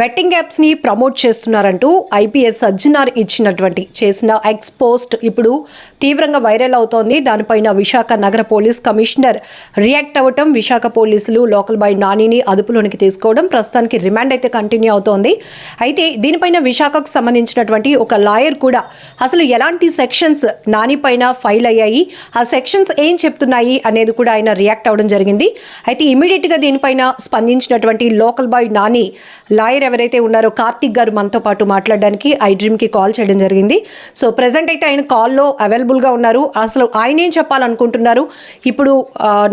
Betting యాప్స్ని promote చేస్తున్నారంటూ IPS Sajjanar ఇచ్చినటువంటి చేసిన ఎక్స్ పోస్ట్ ఇప్పుడు తీవ్రంగా వైరల్ అవుతోంది. దానిపైన విశాఖ నగర పోలీస్ కమిషనర్ రియాక్ట్ అవ్వటం విశాఖ పోలీసులు లోకల్ బాయ్ నానిని అదుపులోనికి తీసుకోవడం ప్రస్తుతానికి రిమాండ్ అయితే కంటిన్యూ అవుతోంది. అయితే దీనిపైన విశాఖకు సంబంధించినటువంటి ఒక లాయర్ కూడా అసలు ఎలాంటి సెక్షన్స్ నాని పైన ఫైల్ అయ్యాయి ఆ సెక్షన్స్ ఏం చెప్తున్నాయి అనేది కూడా ఆయన రియాక్ట్ అవ్వడం జరిగింది. అయితే ఇమీడియట్గా దీనిపైన స్పందించినటువంటి లోకల్ బాయ్ నాని లాయర్ ఎవరైతే ఉన్నారో కార్తిక్ గారు మనతో పాటు మాట్లాడడానికి ఐ డ్రీమ్కి కాల్ చేయడం జరిగింది. సో ప్రెసెంట్ అయితే ఆయన కాల్లో అవైలబుల్గా ఉన్నారు. అసలు ఆయన ఏం చెప్పాలనుకుంటున్నారు? ఇప్పుడు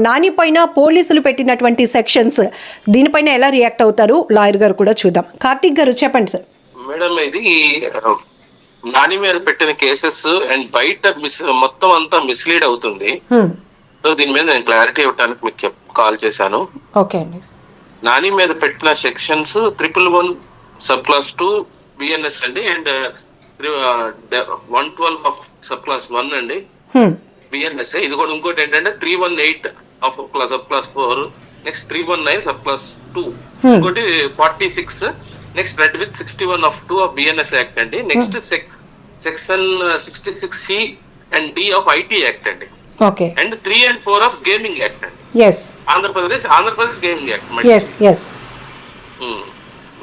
నాని పైన పోలీసులు పెట్టినటువంటి సెక్షన్స్ దీనిపైన ఎలా రియాక్ట్ అవుతారు? లాయర్ గారు కూడా చూద్దాం. కార్తిక్ గారు చెప్పండి సార్. మేడం ఇది నాని మీద పెట్టిన కేసెస్ అండ్ బయట మిస్ మొత్తం అంతా మిస్లీడ్ అవుతుంది. సో దీని మీద నేను క్లారిటీ ఇవ్వడానికి మీకు కాల్ చేశాను. ఓకే అండి. నాని మీద పెట్టిన sections triple one sub clause two BNS అండి and one twelve of sub clause one అండి. బిఎన్ఎస్ ఇది కూడా ఇంకోటి ఏంటంటే three one eight of clause sub clause four next three one nine sub clause two Hmm. ఇంకోటి forty six next red with sixty one of two of BNS act అండి. Next section sixty six C and D of IT act అండి. Okay and three and four of gaming act అండి yes Andhra Pradesh Andhra Pradesh gaming act yes yes um.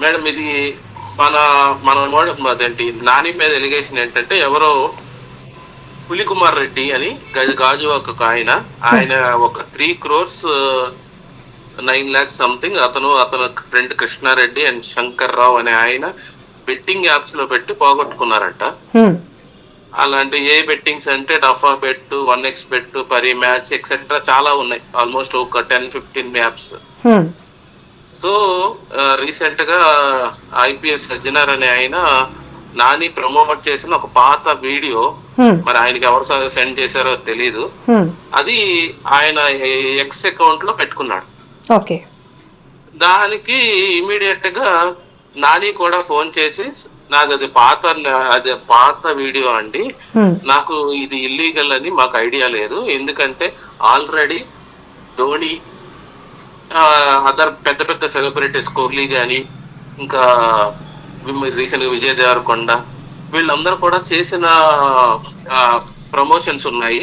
Madam ఇది మన మన మోడ- అదేంటి నాని మీద allegation ఏంటంటే ఎవరో పులికుమార్ రెడ్డి అని గజ గాజు ఒక ఆయన ఆయన ఒక three crores nine lakhs something అతను అతను ఫ్రెండ్ కృష్ణారెడ్డి అండ్ శంకర్ రావు అనే ఆయన బెట్టింగ్ యాప్స్లో పెట్టి పోగొట్టుకున్నారంట. హ్మ్. అలాంటి ఏ బెట్టింగ్స్ అంటే Dafabet one X bet Parimatch etcetera చాలా ఉన్నాయి ఆల్మోస్ట్ ఒక ten fifteen apps hmm. So రీసెంట్గా ఐపీఎస్ సజ్జనార్ అనే ఆయన నాని ప్రమోట్ చేసిన ఒక పాత వీడియో హ్మ్. మరి ఆయనకి ఎవరు సెండ్ చేశారో తెలియదు హ్మ్. అది ఆయన ఎక్స్ అకౌంట్లో పెట్టుకున్నాడు ఓకే దానికి ఇమీడియట్గా నాని కూడా ఫోన్ చేసి నాకు అది పాత అది పాత వీడియో అండి. నాకు ఇది ఇల్లీగల్ అని మాకు ఐడియా లేదు. ఎందుకంటే ఆల్రెడీ ధోని అదర్ పెద్ద పెద్ద సెలబ్రిటీస్ కోహ్లీ గాని ఇంకా రీసెంట్గా విజయ్ దేవరకొండ వీళ్ళందరూ కూడా చేసిన ప్రమోషన్స్ ఉన్నాయి.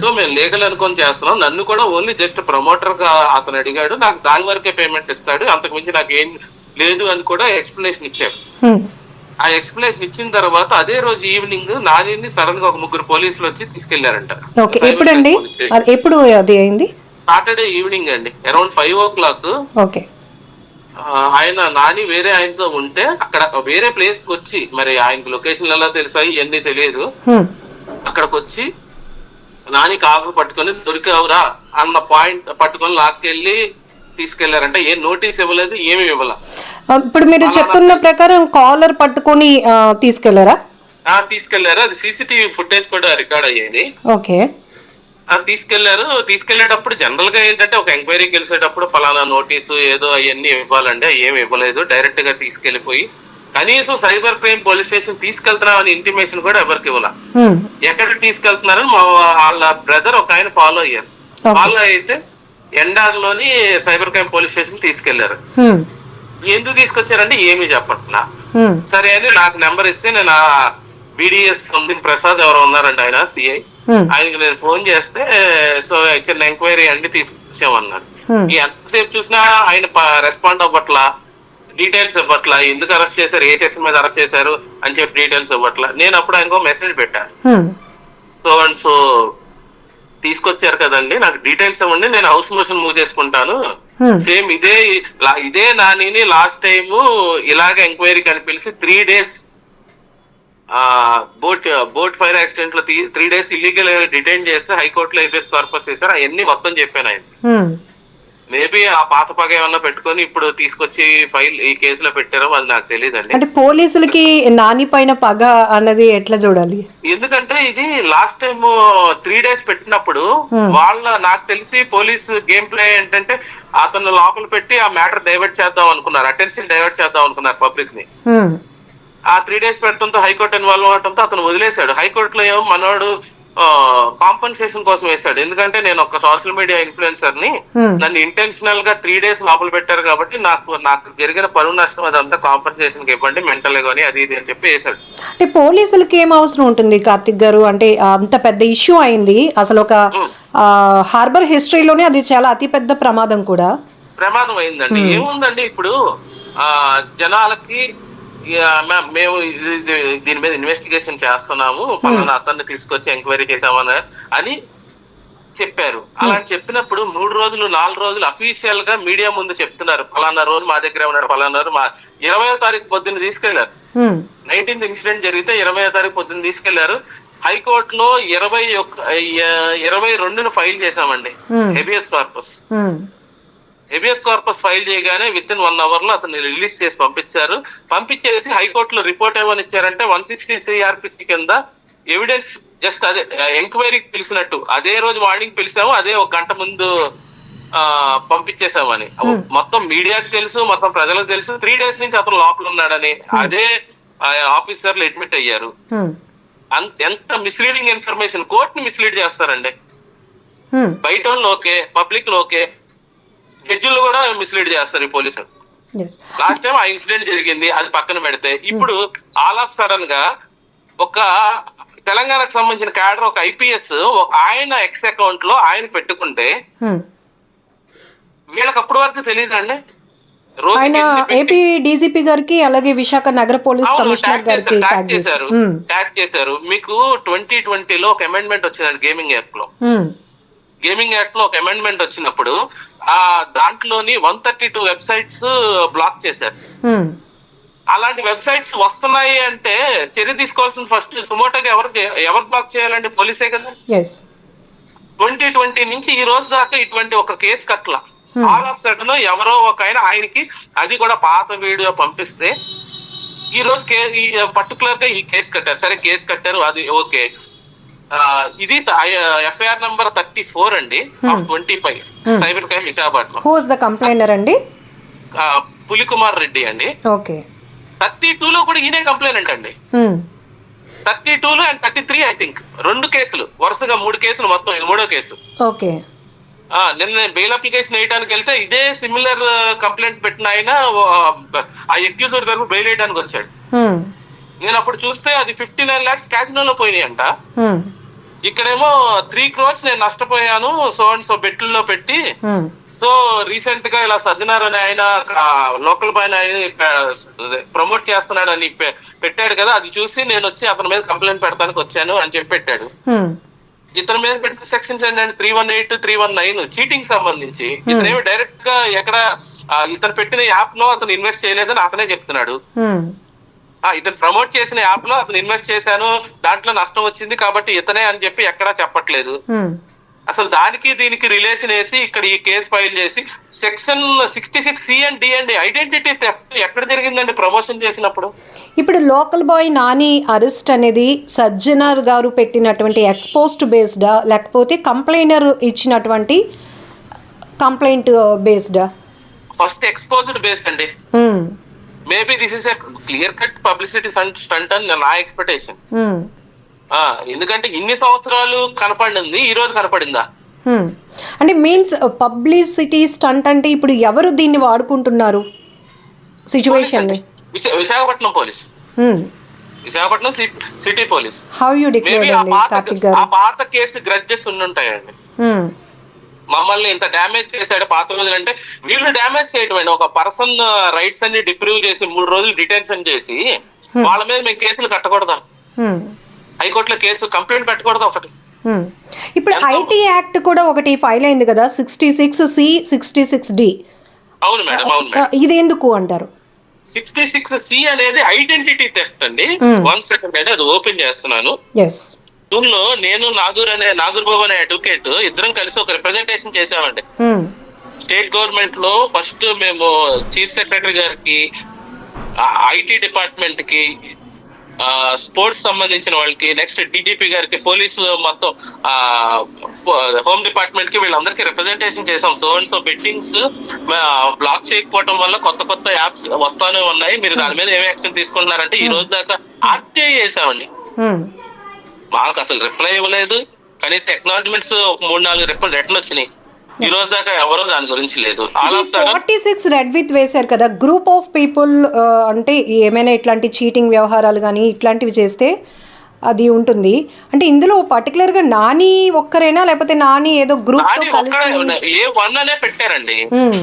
సో మేము లీగల్ అనుకొని చేస్తున్నాం. నన్ను కూడా ఓన్లీ జస్ట్ ప్రమోటర్గా అతను అడిగాడు. నాకు దాని వరకే పేమెంట్ ఇస్తాడు. అంతకు మించి నాకు ఏం లేదు అని కూడా ఎక్స్ప్లెనేషన్ ఇచ్చారు. హ్మ్. ఆ ఎక్స్ప్లెనేషన్ ఇచ్చిన తర్వాత అదే రోజు ఈవినింగ్ నానిని సడన్గా ఒక ముగ్గురు పోలీసులు వచ్చి తీసుకెళ్ళారంట. ఓకే ఎప్పుడండి? ఎప్పుడు అది అయింది? సాటర్డే ఈవినింగ్ అండి around five o'clock. Okay. ఆయన నాని వేరే ఆయనతో ఉంటే అక్కడ వేరే ప్లేస్కి వచ్చి మరి ఆయనకి లొకేషన్ ఎలా తెలుసాయి ఇవన్నీ తెలియదు. అక్కడికి వచ్చి నాని కాఫీ పట్టుకొని దొరికావురా అన్న పాయింట్ పట్టుకొని లాక్కెళ్ళి తీసుకెళ్ళారంటే ఏ నోటీస్ ఇవ్వలేదు ఏమీ ఇవ్వాల. ఇప్పుడు మీరు చెప్తున్న ప్రకారం కాలర్ పట్టుకొని ఆ, తీసుకెళ్ళారా? తీసుకెళ్ళారు. అది సీసీటీవీ ఫుటేజ్ కూడా రికార్డ్ అయ్యేది. ఓకే. ఆ తీసుకెళ్ళారు. తీసుకెళ్ళేటప్పుడు జనరల్గా ఏంటంటే ఒక ఎంక్వైరీకి వెళ్ళేటప్పుడు పలానా నోటీసు ఏదో అవన్నీ ఇవ్వాలంటే ఏమి ఇవ్వలేదు. డైరెక్ట్గా తీసుకెళ్ళిపోయి కనీసం సైబర్ క్రైమ్ పోలీస్ స్టేషన్ తీసుకెళ్తున్నాం అని ఇంటిమేషన్ కూడా ఎవరికి ఇవ్వాల. హ్మ్. ఎక్కడికి తీసుకెళ్తున్నారని మా వాళ్ళ బ్రదర్ ఒక ఆయన ఫాలో అయ్యారు. ఫాలో అయితే ఎండార్లోని సైబర్ క్రైమ్ పోలీస్ స్టేషన్ తీసుకెళ్ళారు. ఎందుకు తీసుకొచ్చారంటే ఏమీ చెప్పట్లా. సరే అని నాకు నెంబర్ ఇస్తే నేను ఆ బీడిఎస్ సంథింగ్ ప్రసాద్ ఎవరో ఉన్నారంట ఆయన సిఐ. ఆయనకి నేను ఫోన్ చేస్తే సో చిన్న ఎంక్వైరీ అండి తీసుకొచ్చామన్నాడు ఎంతసేపు చూసినా ఆయన రెస్పాండ్ అవ్వట్లా డీటెయిల్స్ ఇవ్వట్లా ఎందుకు అరెస్ట్ చేశారు ఏ సెక్షన్ మీద అరెస్ట్ చేశారు అని చెప్పి డీటెయిల్స్ ఇవ్వట్లా నేను అప్పుడు ఆయనకో మెసేజ్ పెట్టా హ్మ్. సో అండ్ సో తీసుకొచ్చారు కదండి నాకు డీటెయిల్స్ ఇవ్వండి నేను హౌస్ మోషన్ మూవ్ చేసుకుంటాను. సేమ్ ఇదే ఇదే నానిని లాస్ట్ టైం ఇలాగ ఎంక్వైరీ అని పిలిచి three days boat boat fire యాక్సిడెంట్లో త్రీ డేస్ ఇల్లీగల్ డిటైన్ చేస్తే హైకోర్టులో ఐపీఎస్ పర్పస్ చేశారు అవన్నీ మొత్తం చెప్పాను ఆయన. మేబీ ఆ పాత పగ ఏమన్నా పెట్టుకొని ఇప్పుడు తీసుకొచ్చి ఫైల్ ఈ కేసులో పెట్టారో అది నాకు తెలియదండి అంటే పోలీసులకి నాని పైన పగ అన్నది ఎట్లా చూడాలి ఎందుకంటే ఇది లాస్ట్ టైం త్రీ డేస్ పెట్టినప్పుడు Hmm. వాళ్ళ నాకు తెలిసి పోలీస్ గేమ్ ప్లే ఏంటంటే అతను లోపల పెట్టి ఆ మ్యాటర్ డైవర్ట్ చేద్దాం అనుకున్నారు అటెన్షన్ డైవర్ట్ చేద్దాం అనుకున్నారు పబ్లిక్ని హ్మ్. ఆ త్రీ డేస్ పెట్టడంతో హైకోర్టు ఇన్వాల్వ్ అవడంతో అతను వదిలేశాడు హైకోర్టులో ఏమో మనోడు కాంపన్సేషన్ కోసం వేశాడు. ఎందుకంటే నేను ఒక సోషల్ మీడియా ఇన్ఫ్లుయెన్సర్ని Hmm. నన్ను ఇంటెన్షనల్గా త్రీ డేస్ లోపల పెట్టారు కాబట్టి నాకు నాకు జరిగిన పరువు నష్టం అదంతా కాంపన్సేషన్ ఇవ్వండి మెంటల్ గానీ అది ఇది అని చెప్పి వేశాడు. అంటే పోలీసులకి ఏం అవసరం ఉంటుంది కార్తిక్ గారు? అంటే అంత పెద్ద ఇష్యూ అయింది. అసలు ఒక హార్బర్ హిస్టరీలోనే అది చాలా అతిపెద్ద ప్రమాదం కూడా. ప్రమాదం అయిందండి. ఏముందండి ఇప్పుడు? ఆ జనాలకి ఇక మే- మేము దీని మీద ఇన్వెస్టిగేషన్ చేస్తున్నాము. పలానా అతన్ని తీసుకొచ్చి ఎంక్వైరీ చేసామని అని చెప్పారు. అలా చెప్పినప్పుడు మూడు రోజులు నాలుగు రోజులు అఫీషియల్గా మీడియా ముందు చెప్తున్నారు. పలానా రోజు మా దగ్గర ఉన్నారు పలానా రోజు మా ఇరవై తారీఖు పొద్దున్న తీసుకెళ్ళారు. హ్మ్. నైన్టీన్త్ ఇన్సిడెంట్ జరిగితే ఇరవై తారీఖు పొద్దున్న తీసుకెళ్ళారు. హైకోర్టులో ఇరవై ఇరవై రెండును ఫైల్ చేశామండి. Hmm. Habeas corpus hmm. Habeas corpus file చేయగానే విత్ ఇన్ వన్ అవర్లో అతన్ని రిలీజ్ చేసి పంపించారు. పంపించేసి హైకోర్టులో రిపోర్ట్ ఏమని ఇచ్చారంటే వన్ సిక్స్టీ సిఆర్పిసి కింద ఎవిడెన్స్ జస్ట్ అదే ఎంక్వైరీకి పిలిచినట్టు. అదే రోజు మార్నింగ్ పిలిచాము అదే ఒక గంట ముందు పంపించేసామని మొత్తం మీడియాకి తెలుసు మొత్తం ప్రజలకు తెలుసు. త్రీ డేస్ నుంచి అతను లోపల ఉన్నాడని. అదే ఆఫీసర్లు అడ్మిట్ అయ్యారు. అంత ఎంత మిస్లీడింగ్ ఇన్ఫర్మేషన్ కోర్టుని మిస్లీడ్ చేస్తారండి. బయట ఓకే పబ్లిక్ ఓకే జడ్జిలు కూడా మిస్లీడ్ చేస్తారు ఈ పోలీసులు. లాస్ట్ టైం ఆ ఇన్సిడెంట్ జరిగింది అది పక్కన పెడితే ఇప్పుడు ఆల్ ఆఫ్ సడన్గా ఒక తెలంగాణకు సంబంధించిన క్యాడర్ ఒక ఐపీఎస్ ఆయన ఎక్స్ అకౌంట్లో ఆయన పెట్టుకుంటే హ్మ్. వీళ్ళకి అప్పటి వరకు తెలియదండి ఆయన ఏపీ డీజీపీ గారికి అలాగే విశాఖ నగర పోలీస్ కమిషనర్ గారికి ట్యాగ్ చేశారు. ట్యాగ్ చేశారు మీకు ట్వంటీ ట్వంటీలో ఒక అమెండ్మెంట్ వచ్చిందండి గేమింగ్ యాప్లో. గేమింగ్ యాక్ట్లో ఒక అమెండ్మెంట్ వచ్చినప్పుడు ఆ దాంట్లోని one thirty two websites block చేశారు. అలాంటి వెబ్సైట్స్ వస్తున్నాయి అంటే చర్య తీసుకోవాల్సిన ఫస్ట్ సుమోటోగా ఎవరు ఎవరు బ్లాక్ చేయాలండి? పోలీసే కదా? ట్వంటీ ట్వంటీ నుంచి ఈ రోజు దాకా ఇటువంటి ఒక కేసు కట్ల ఆల్ ఆఫ్ సడన్ ఎవరో ఒక ఆయన ఆయనకి అది కూడా పాత వీడియో పంపిస్తే ఈ రోజు పర్టికులర్గా ఈ కేసు కట్టారు. సరే కేసు కట్టారు అది ఓకే ఇది ఎఫ్ఐఆర్ నంబర్ థర్టీ ఫోర్ అండి. Of twenty five cyber crime Visakhapatnam. Who is the complainer అండి? పులికుమార్ రెడ్డి అండి. ఓకే. థర్టీ టూ లో కూడా ఈయనే కంప్లైంట్ అండి. హ్మ్. థర్టీ టూ లో and thirty three I think రెండు కేసులు. వరుసగా మూడు కేసులు మొత్తం ఇది మూడో కేసు. ఓకే. నిన్న నేను బెయిల్ అప్లికేషన్ వేయడానికి వెళ్తే ఇదే సిమిలర్ కంప్లైంట్స్ పెట్టిన ఆయన ఆ ఎక్యూజర్ తరపు బెయిల్ వేయడానికి వచ్చాడు. హ్మ్. నేను అప్పుడు చూస్తే అది ఫిఫ్టీ నైన్ లాక్స్ క్యాసినోలో పోయినాయంట. హ్మ్. ఇక్కడేమో త్రీ క్రోర్స్ నేను నష్టపోయాను సో అండ్ సో బెట్టుల్లో పెట్టి. సో రీసెంట్గా ఇలా అని ఆయన లోకల్ పైన ప్రమోట్ చేస్తున్నాడు అని పెట్టాడు కదా అది చూసి నేను వచ్చి అతని మీద కంప్లైంట్ పెడతానికి వచ్చాను అని చెప్పి పెట్టాడు. ఇతని మీద పెట్టిన సెక్షన్స్ ఏంటంటే three one eight three one nine cheating సంబంధించి. ఇతనేమి డైరెక్ట్గా ఎక్కడ ఇతను పెట్టిన యాప్లో అతను ఇన్వెస్ట్ చేయలేదని అతనే చెప్తున్నాడు. ఇతను ప్రమోట్ చేసిన యాప్లో అతను ఇన్వెస్ట్ చేశాను దాంట్లో నష్టం వచ్చింది కాబట్టి ఇతనే అని చెప్పి ఎక్కడా చెప్పట్లేదు. అసలు దానికి దీనికి రిలేషన్ వేసి ఇక్కడ ఈ కేసు ఫైల్ చేసి section sixty six C and D అండి ఐడెంటిటీ ఎక్కడ జరిగిందండి ప్రమోషన్ చేసినప్పుడు? ఇప్పుడు లోకల్ బాయ్ నాని అరెస్ట్ అనేది సజ్జనర్ గారు పెట్టినటువంటి ఎక్స్పోస్ట్ బేస్డా లేకపోతే కంప్లైనర్ ఇచ్చినటువంటి కంప్లైంట్ బేస్డా ఫస్ట్ ఎక్స్పోజ్డ్ బేస్డ్ అండి. Maybe this is a clear cut publicity stunt అని నా ఎక్స్పెక్టేషన్ ఆ ఎందుకంటే ఇన్ని సంవత్సరాలు కనపడింది ఈ రోజు కనపడిందా? అంటే మీన్స్ పబ్లిసిటీ స్టంట్ అంటే ఇప్పుడు ఎవరు దీన్ని వాడుకుంటున్నారు? సిచ్యువేషన్ విశా- Visakhapatnam police. Visakhapatnam C- city police. How you declare ఆ పాత కేసు గ్రడ్జెస్ ఉండుంటాయండి. Hmm. మమ్మల్ని ఇంత డ్యామేజ్ చేశాడు పాత రోజులు అంటే వీళ్ళు డ్యామేజ్ అండి ఒక పర్సన్ రైట్స్ అన్ని డిప్రూవ్ చేసి మూడు రోజులు డిటెన్షన్ చేసి వాళ్ళ మీద మేము కేసులు కట్టకూడదా. హైకోర్టులో కేసు కంప్లైంట్ పెట్టకూడదా ఒకటి. ఇప్పుడు ఐటీ యాక్ట్ కూడా ఒకటి ఫైల్ అయింది కదా sixty six C sixty six D. అవును మేడం అవును ఇది ఎందుకు అంటారు? సిక్స్టీ సిక్స్ సి అనేది ఐడెంటిటీ టెస్ట్ అండి. వన్ సెకండ్ అది ఓపెన్ చేస్తున్నాను. ఎస్ లో నేను నాగూర్ అనే నాగూర్ బాబు అనే అడ్వకేట్ ఇద్దరం కలిసి ఒక రిప్రజెంటేషన్ చేసామండి స్టేట్ గవర్నమెంట్లో ఫస్ట్ మేము చీఫ్ సెక్రటరీ గారికి ఐటీ డిపార్ట్మెంట్కి స్పోర్ట్స్ సంబంధించిన వాళ్ళకి నెక్స్ట్ డీజీపీ గారికి పోలీసు మొత్తం హోమ్ డిపార్ట్మెంట్కి వీళ్ళందరికీ రిప్రజెంటేషన్ చేసాం so and so bettings block చేయకపోవడం వల్ల కొత్త కొత్త యాప్స్ వస్తానే ఉన్నాయి. మీరు దాని మీద ఏమి యాక్షన్ తీసుకుంటున్నారంటే ఈ రోజు దాకా ఆర్టీఐ చేసామండి మాకు అసలు రిప్లై ఇవ్వలేదు. కనీసం ఎక్నాలజ్మెంట్స్ ఒక మూడు నాలుగు రిప్లై రిటర్న్ వచ్చినాయి. ఈ రోజు దాకా ఎవరో దాని గురించి లేదు. ఫార్టీ సిక్స్ రెడ్ విత్ వేశారు కదా. గ్రూప్ ఆఫ్ పీపుల్ అంటే ఏమైనా ఇట్లాంటి చీటింగ్ వ్యవహారాలు కానీ ఇట్లాంటివి చేస్తే అది ఉంటుంది. అంటే ఇందులో పర్టికులర్గా నాని ఒక్కరేనా? లేకపోతే నాని ఏదో గ్రూప్ ఏ వన్ అనే పెట్టారండి. ఉమ్,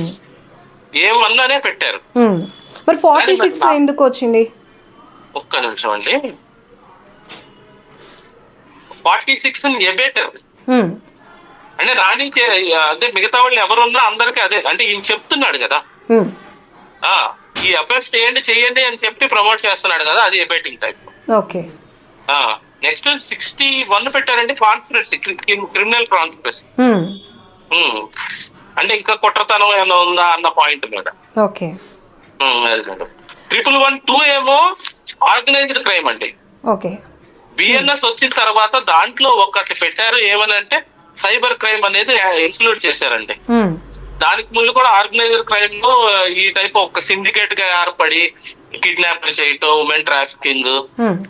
ఏ వన్ అనే పెట్టారు. ఉమ్. మరి ఫార్టీ సిక్స్ ఎందుకు వచ్చింది? ఒక్క నిమిషం అండి. ఫార్టీ సిక్స్ ఎబేటర్ అంటే చే- అదే మిగతా వాళ్ళు ఎవరున్నా అందరికి అదే అంటే ఈయన చెప్తున్నాడు కదా. ఈ అఫైర్స్ చేయండి చేయండి అని చెప్పి ప్రమోట్ చేస్తున్నాడు కదా అది abetting type. Okay. Next sixty one పెట్టారంటే కాన్స్పిరసీ క్రిమినల్ కాన్స్పిరసీ. అంటే ఇంకా కుట్రతనం ఏమైనా ఉందా అన్న పాయింట్ మీద. ఓకే. ట్రిపుల్ వన్ టూ ఏమో ఆర్గనైజ్డ్ క్రైమ్ అండి. ఓకే. బిఎన్ఎస్ వచ్చిన తర్వాత దాంట్లో ఒకటి పెట్టారు ఏమనంటే సైబర్ క్రైమ్ అనేది ఇంక్లూడ్ చేశారండి. దానికి ముందు కూడా ఆర్గనైజ్డ్ క్రైమ్లో ఈ టైప్ ఒక సిండికేట్గా ఏర్పడి కిడ్నాప్ చేయటం ఉమెన్ ట్రాఫికింగ్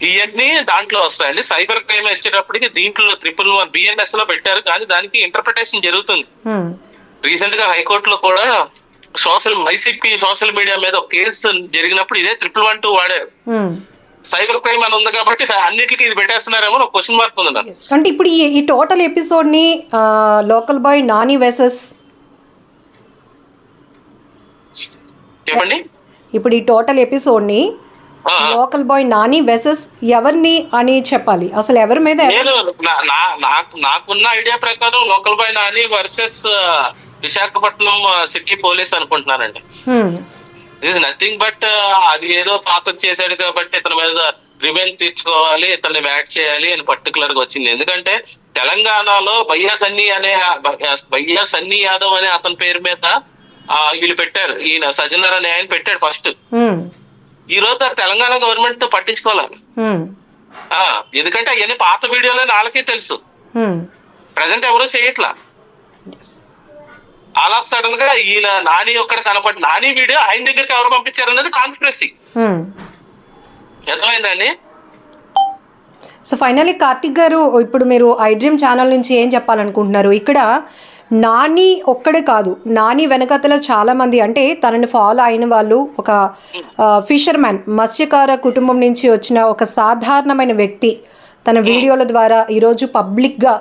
ఇవన్నీ దాంట్లో వస్తాయండి. సైబర్ క్రైమ్ వచ్చేటప్పటికి దీంట్లో ట్రిపుల్ వన్ బిఎన్ఎస్లో పెట్టారు. కానీ దానికి ఇంటర్ప్రిటేషన్ జరుగుతుంది. రీసెంట్గా హైకోర్టులో కూడా సోషల్ ఐసీపీ సోషల్ మీడియా మీద ఒక కేసు జరిగినప్పుడు ఇదే ట్రిపుల్ వన్ టూ వాడారు. సైబర్ క్రైమ్ అని ఉంది కాబట్టి అన్నిటికీ ఇది పెట్టేస్తున్నారేమో క్వశ్చన్ మార్క్ ఉంది అంటే ఇప్పుడు ఈ టోటల్ ఎపిసోడ్ని లోకల్ బాయ్ నాని వెసెస్ చెప్పండి ఇప్పుడు ఈ టోటల్ ఎపిసోడ్ని ఆ, ఆ. లోకల్ బాయ్ నాని వెసెస్ ఎవరిని అని చెప్పాలి? అసలు ఎవరి మీద నేను నా- నా- నాకు నాకున్న ఐడియా ప్రకారం local boy Nani versus Visakhapatnam city police అనుకుంటున్నానండి హ్మ్, దిస్ నథింగ్ బట్ అది ఏదో పాత చేశాడు కాబట్టి ఇతని మీద రివెంజ్ తీర్చుకోవాలి ఇతన్ని బ్యాట్ చేయాలి అని పర్టికులర్గా వచ్చింది. ఎందుకంటే తెలంగాణలో బయ్యా సన్నీ అనే బయ్యా సన్నీ యాదవ్ అనే అతని పేరు మీద వీళ్ళు పెట్టారు. ఈయన సజ్జనర్ అనే ఆయన పెట్టాడు ఫస్ట్ ఈ రోజు తెలంగాణ గవర్నమెంట్ పట్టించుకోవాలి? ఎందుకంటే అవన్నీ పాత వీడియోలో వాళ్ళకే తెలుసు. ప్రజెంట్ ఎవరూ చేయట్లా? ఆఫ్ సడన్గా ఈయన నాని ఒక్కడ కనపడి నాని వీడియో ఆయన దగ్గరికి ఎవరు పంపించారు అన్నది కాన్స్పిరసీ హ్మ్. అర్థమైందండి? సో ఫైనల్లీ కార్తిక్ గారు ఇప్పుడు మీరు ఐ డ్రీమ్ ఛానల్ నుంచి ఏం చెప్పాలనుకుంటున్నారు? ఇక్కడ నాని ఒక్కడే కాదు నాని వెనకతల చాలామంది అంటే తనని ఫాలో అయిన వాళ్ళు ఒక ఫిషర్ మ్యాన్ మత్స్యకార కుటుంబం నుంచి వచ్చిన ఒక సాధారణమైన వ్యక్తి తన వీడియోల ద్వారా ఈరోజు పబ్లిక్గా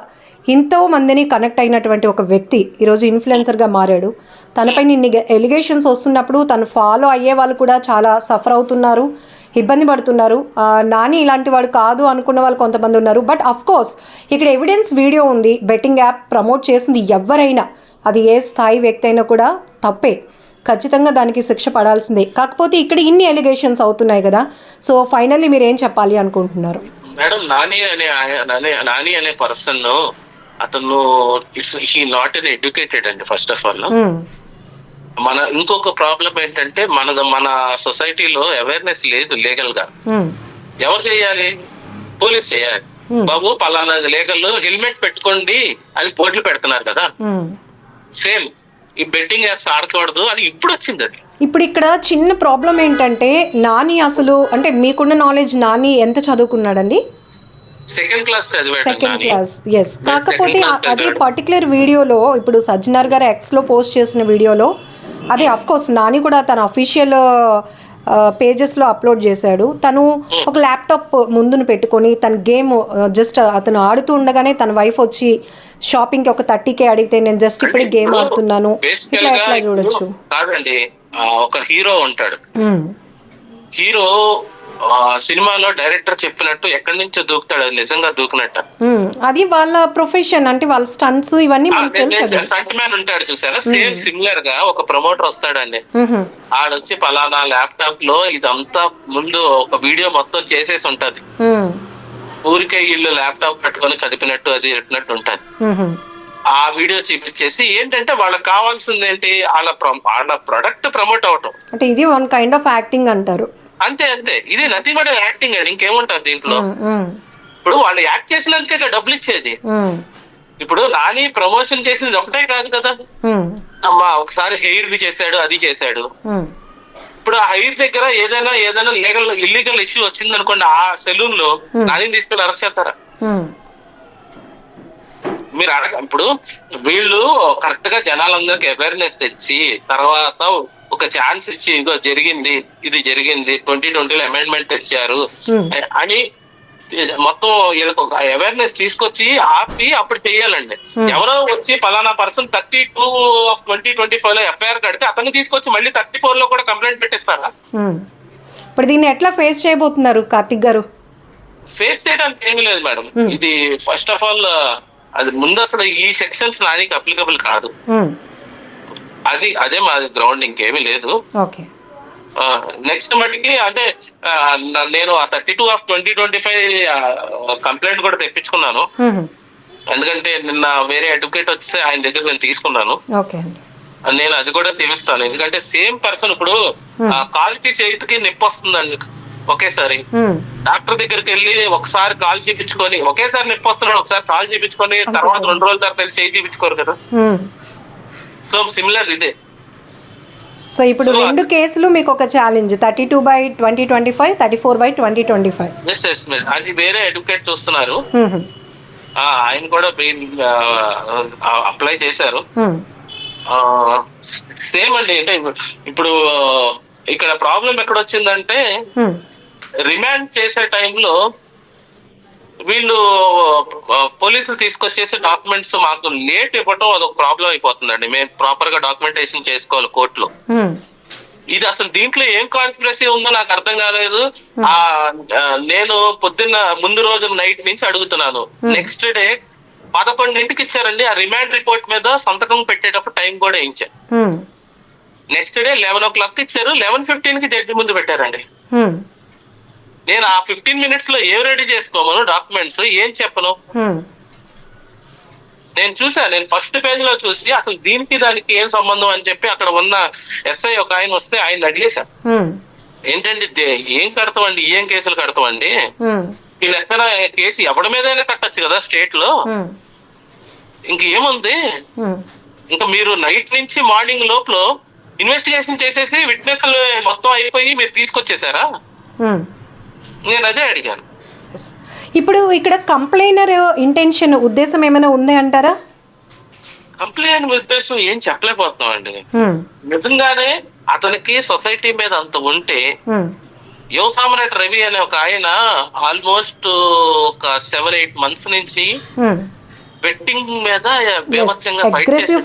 ఎంతో మందిని కనెక్ట్ అయినటువంటి ఒక వ్యక్తి ఈరోజు ఇన్ఫ్లుయెన్సర్గా మారాడు. తనపై ఇన్ని ఎలిగేషన్స్ వస్తున్నప్పుడు తను ఫాలో అయ్యే వాళ్ళు కూడా చాలా సఫర్ అవుతున్నారు ఇబ్బంది పడుతున్నారు. నాని ఇలాంటి వాడు కాదు అనుకున్న వాళ్ళు కొంతమంది ఉన్నారు. బట్ అఫ్ కోర్స్ ఇక్కడ ఎవిడెన్స్ వీడియో ఉంది. బెట్టింగ్ యాప్ ప్రమోట్ చేసింది ఎవరైనా అది ఏ స్థాయి వ్యక్తి అయినా కూడా తప్పే. ఖచ్చితంగా దానికి శిక్ష పడాల్సిందే. కాకపోతే ఇక్కడ ఇన్ని ఎలిగేషన్స్ అవుతున్నాయి కదా. సో ఫైనల్లీ మీరు ఏం చెప్పాలి అనుకుంటున్నారు? మేడం నాని అనే నాని అనే పర్సన్ అతను it's he not an educated అండి ఫస్ట్ ఆఫ్ ఆల్. మన ఇంకొక ప్రాబ్లం ఏంటంటే మన మన సొసైటీలో అవేర్నెస్ లేదు లీగల్గా మ్మ్. ఎవరు చేయాలి? పోలీస్ చేయాలి. బాబు పలానా లీగల్ హెల్మెట్ పెట్టుకోండి అని పోట్లు పెడుతున్నారు కదా. సేమ్ ఈ బెట్టింగ్ యాప్స్ ఆడకూడదు అని ఇప్పుడు వచ్చింది అది. ఇప్పుడు ఇక్కడ చిన్న ప్రాబ్లం ఏంటంటే నాని అసలు అంటే మీకున్న నాలెడ్జ్ నాని ఎంత చదువుకున్నాడండి? Second class second class yes కాకపోతే అదే. పర్టికులర్ వీడియోలో ఇప్పుడు సజ్జనార్ గారు ఎక్స్లో పోస్ట్ చేసిన వీడియోలో అదే కోర్స్ నాని కూడా తన అఫీషియల్ పేజెస్లో అప్లోడ్ చేశాడు. తను ఒక ల్యాప్టాప్ ముందును పెట్టుకొని తన గేమ్ జస్ట్ అతను ఆడుతూ ఉండగానే తన వైఫ్ వచ్చి షాపింగ్కి ఒక థర్టీకే అడిగితే నేను జస్ట్ ఇప్పుడే గేమ్ ఆడుతున్నాను. ఇట్లా ఎట్లా చూడొచ్చు? కాదండి ఒక హీరో ఉంటాడు. హీరో ఆ, సినిమాలో డైరెక్టర్ చెప్పినట్టు ఎక్కడి నుంచో దూకుతాడు? అది నిజంగా దూకినట్ట. అది వాళ్ళ ప్రొఫెషన్ అంటే వాళ్ళ స్టంట్స్ ఇవన్నీ స్టంట్ మ్యాన్ ఉంటాడు చూసారా? సేమ్ సిమిలర్గా ఒక ప్రమోటర్ వస్తాడండి. ఆడొచ్చి పలానా ల్యాప్టాప్లో ఇదంతా ముందు ఒక వీడియో మొత్తం చేసేసి ఉంటది. ఊరికే వీళ్ళు ల్యాప్టాప్ పెట్టుకొని కదిపినట్టు అది పెట్టినట్టు ఉంటది. ఆ వీడియో చూపించేసి ఏంటంటే వాళ్ళకి కావాల్సింది ఏంటి వాళ్ళ వాళ్ళ ప్రొడక్ట్ ప్రమోట్ అవటం. అంటే ఇది వన్ కైండ్ ఆఫ్ యాక్టింగ్ అంటారు. అంతే అంతే ఇది నథింగ్ బట్ యాక్టింగ్ అండి ఇంకేముంటది దీంట్లో. ఇప్పుడు వాళ్ళు యాక్ట్ చేసినందుకే డబ్బులు ఇచ్చేది. ఇప్పుడు నాని ప్రమోషన్ చేసింది ఒకటే కాదు కదా మ్మ్. అమ్మా ఒకసారి హెయిర్ చేశాడు అది చేశాడు. ఇప్పుడు ఆ హెయిర్ దగ్గర ఏదైనా ఏదైనా లీగల్ ఇల్లీగల్ ఇష్యూ వచ్చింది అనుకోండి ఆ సెలూన్లో నాని తీసుకెళ్ళి అరెస్ట్ చేస్తారా మీరు అడగ ఇప్పుడు వీళ్ళు కరెక్ట్గా జనాలందరికి అవేర్నెస్ తెచ్చి తర్వాత ఒక ఛాన్స్ ఇచ్చి ఇదిగో జరిగింది ఇది జరిగింది ట్వంటీ ట్వంటీలో అమెండ్మెంట్ తెచ్చారు Hmm. అని మొత్తం వీళ్ళకి ఒక అవేర్నెస్ తీసుకొచ్చి ఆపి అప్పుడు చెయ్యాలండి ఎవరో వచ్చి పలానా person thirty two of twenty twenty ఫైవ్లో ఎఫ్ఐఆర్ కడితే అతన్ని తీసుకొచ్చి మళ్ళీ థర్టీ ఫోర్లో కూడా కంప్లైంట్ పెట్టిస్తారా? ఉమ్. ఇప్పుడు దీన్ని ఎట్లా ఫేస్ చేయబోతున్నారు కార్తిక్ గారు? ఫేస్ చేయడానికి ఏమీ లేదు మేడం. ఇది ఫస్ట్ ఆఫ్ ఆల్ అది ముందు అసలు ఈ సెక్షన్స్ నానికి అప్లికబుల్ కాదు. అది అదే మా గ్రౌండ్ ఇంకేమీ లేదు. ఓకే. నెక్స్ట్ మటుకి అంటే నేను ఆ thirty two of twenty twenty five complaint కూడా తెప్పించుకున్నాను. ఎందుకంటే నిన్న వేరే అడ్వకేట్ వస్తే ఆయన దగ్గర నేను తీసుకున్నాను. నేను అది కూడా తీరుస్తాను ఎందుకంటే సేమ్ పర్సన్ ఇప్పుడు ఆ, కాలుకి చేతికి నొప్పి వస్తుందండి. ఒకేసారి. డాక్టర్ దగ్గరికి వెళ్ళి ఒకసారి కాల్ చేపించుకొని ఒకేసారి నొప్పి వస్తున్నాడు ఒకసారి కాల్ చేపించుకొని తర్వాత రెండు రోజుల తర్వాత చేయి చేపించుకోరు కదా. సో సిమిలర్ ఇదే. సో ఇప్పుడు రెండు కేసులు మీకు ఒక challenge thirty two by twenty twenty five thirty four by twenty twenty five yes yes అది వేరే అడ్వకేట్ చూస్తున్నారు. ఆయన కూడా అప్లై చేశారు. సేమ్ అండి. అంటే ఇప్పుడు ఇక్కడ ప్రాబ్లం ఎక్కడ వచ్చిందంటే రిమాండ్ చేసే టైంలో వీళ్ళు పోలీసులు తీసుకొచ్చేసి డాక్యుమెంట్స్ మాకు లేట్ ఇవ్వటం అదొక ప్రాబ్లం అయిపోతుందండి. మేము ప్రాపర్గా డాక్యుమెంటేషన్ చేసుకోవాలి కోర్టులో. ఇది అసలు దీంట్లో ఏం కాన్స్పిరసీ ఉందో నాకు అర్థం కాలేదు. ఆ నేను పొద్దున్న ముందు రోజు నైట్ నుంచి అడుగుతున్నాను. నెక్స్ట్ డే పదకొండింటికి ఇచ్చారండి. ఆ రిమాండ్ రిపోర్ట్ మీద సంతకం పెట్టేటప్పుడు టైం కూడా ఇచ్చా next day eleven o'clock ఇచ్చారు. లెవెన్ ఫిఫ్టీన్కి జడ్జి ముందు పెట్టారండి. నేను ఆ ఫిఫ్టీన్ మినిట్స్లో ఏం రెడీ చేసుకోమను? డాక్యుమెంట్స్ ఏం చెప్పను? నేను చూసా నేను ఫస్ట్ పేజ్లో చూసి అసలు దీనికి దానికి ఏం సంబంధం అని చెప్పి అక్కడ ఉన్న ఎస్ఐ ఒక ఆయన వస్తే ఆయన అడిగేశా. ఏంటండి దే- ఏం కడతామండి? ఏం కేసులు కడతామండి? ఈ లెక్కన కేసు ఎవరి మీదైనా కట్టొచ్చు కదా స్టేట్లో? ఇంకేముంది ఇంకా మీరు నైట్ నుంచి మార్నింగ్ లోపల ఇన్వెస్టిగేషన్ చేసేసి విట్నెస్ మొత్తం అయిపోయి మీరు తీసుకొచ్చేసారా నేను అదే అడిగాను. ఇప్పుడు ఇక్కడ కంప్లైనర్ ఇంటెన్షన్ ఉద్దేశం ఏమైనా ఉంది అంటారా? కంప్లైంట్ ఉద్దేశం ఏం చెప్పలేకపోతున్నాం అండి నిజంగానే అతనికి సొసైటీ మీద అంత ఉంటే యువ సామ్రాట్ రవి అనే ఒక ఆయన ఆల్మోస్ట్ ఒక సెవెన్ ఎయిట్ మంత్స్ నుంచి బెట్టింగ్ మీద బీభత్సంగా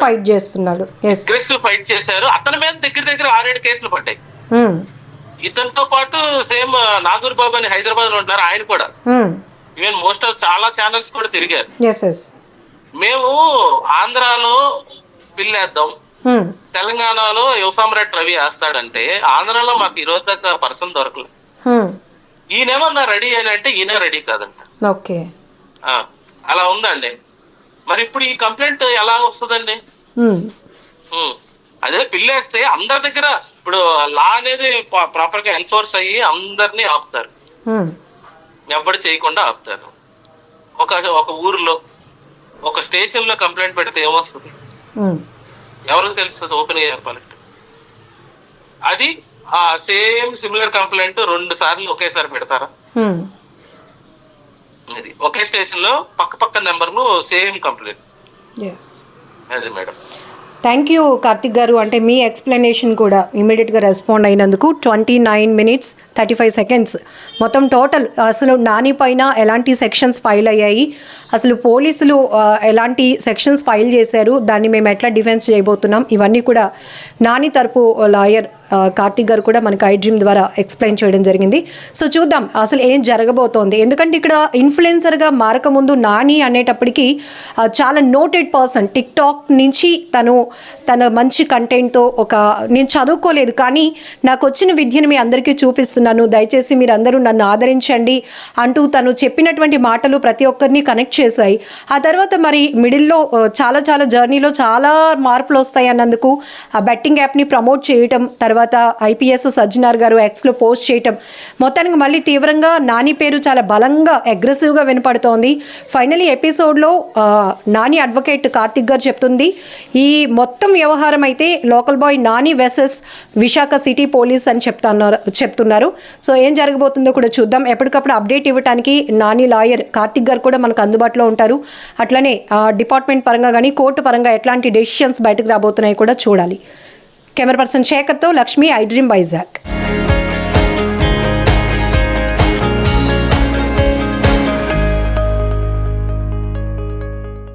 ఫైట్ చేస్తున్నాడు. అగ్రెసివ్ ఫైట్ చేశారు. అతని మీద దగ్గర దగ్గర ఆరేడు కేసులు పడ్డాయి. ఇతనితో పాటు సేమ్ నాగూర్ బాబు అని హైదరాబాద్లో ఉంటున్నారు ఆయన కూడా. ఈవెన్ మోస్ట్ ఆఫ్ చాలా ఛానల్స్ కూడా తిరిగారు. మేము ఆంధ్రాలో పిల్లేద్దాం తెలంగాణలో యువ సామ్రాట్ రవి వేస్తాడంటే ఆంధ్రాలో మాకు ఈ రోజు దాకా పర్సన్ దొరకలేదు. ఈయనేమన్నా రెడీ అని అంటే ఈయన రెడీ కాదంట. ఓకే. ఆ, అలా ఉందండి. మరి ఇప్పుడు ఈ కంప్లైంట్ ఎలా వస్తుందండి? ఉం. అదే పిల్లేస్తే అందరి దగ్గర ఇప్పుడు లా అనేది ప్రాపర్గా ఎన్ఫోర్స్ అయ్యి అందరినీ ఆపుతారు. ఎవరు చేయకుండా ఆపుతారు. ఒక ఒక ఊర్లో ఒక స్టేషన్లో కంప్లైంట్ పెడితే ఏమొస్తుంది? ఎవరికి తెలుస్తుంది ఓపెన్గా చెప్పాలంటే అది ఆ సేమ్ సిమిలర్ కంప్లైంట్ రెండు సార్లు ఒకేసారి పెడతారా? అది ఒకే స్టేషన్లో పక్క పక్క నెంబర్లు సేమ్ కంప్లైంట్ అది మేడం. థ్యాంక్ యూ కార్తిక్ గారు అంటే మీ ఎక్స్ప్లెనేషన్ కూడా ఇమీడియట్గా రెస్పాండ్ అయినందుకు twenty nine minutes thirty five seconds మొత్తం టోటల్ అసలు నాని పైన ఎలాంటి సెక్షన్స్ ఫైల్ అయ్యాయి? అసలు పోలీసులు ఎలాంటి సెక్షన్స్ ఫైల్ చేశారు? దాన్ని మేము ఎట్లా డిఫెన్స్ చేయబోతున్నాం? ఇవన్నీ కూడా నాని తరపు లాయర్ కార్తిక్ గారు కూడా మనకు ఐ డ్రీమ్ ద్వారా ఎక్స్ప్లెయిన్ చేయడం జరిగింది. సో చూద్దాం అసలు ఏం జరగబోతోంది? ఎందుకంటే ఇక్కడ ఇన్ఫ్లుయెన్సర్గా మారకముందు నాని అనేటప్పటికీ చాలా నోటెడ్ పర్సన్ టిక్ టాక్ నుంచి తను తన మంచి కంటెంట్తో ఒక నేను చదువుకోలేదు కానీ నాకు వచ్చిన విద్యను మీ అందరికీ చూపిస్తున్నాను దయచేసి మీరందరూ నన్ను ఆదరించండి అంటూ తను చెప్పినటువంటి మాటలు ప్రతి ఒక్కరిని కనెక్ట్ చేశాయి. ఆ తర్వాత మరి మిడిల్లో చాలా చాలా జర్నీలో చాలా మార్పులు వస్తాయి అన్నందుకు ఆ బెట్టింగ్ యాప్ని ప్రమోట్ చేయటం తర్వాత ఐపీఎస్ సజ్జనార్ గారు ఎక్స్లో పోస్ట్ చేయటం మొత్తానికి మళ్ళీ తీవ్రంగా నాని పేరు చాలా బలంగా అగ్రెసివ్గా వినపడుతోంది. ఫైనలీ ఎపిసోడ్లో నాని అడ్వకేట్ కార్తిక్ గారు చెప్తుంది ఈ మొత్తం వ్యవహారం అయితే local boy Nani versus Visakha city police అని చెప్తున్నారు చెప్తున్నారు. సో ఏం జరగబోతుందో కూడా చూద్దాం. ఎప్పటికప్పుడు అప్డేట్ ఇవ్వడానికి నాని లాయర్ కార్తిక్ గారు కూడా మనకు అందుబాటులో ఉంటారు. అట్లనే డిపార్ట్మెంట్ పరంగా కానీ కోర్టు పరంగా ఎట్లాంటి డెసిషన్స్ బయటకు రాబోతున్నాయి కూడా చూడాలి. కెమెరా పర్సన్ శేఖర్తో లక్ష్మి ఐ డ్రీమ్ వైజాగ్.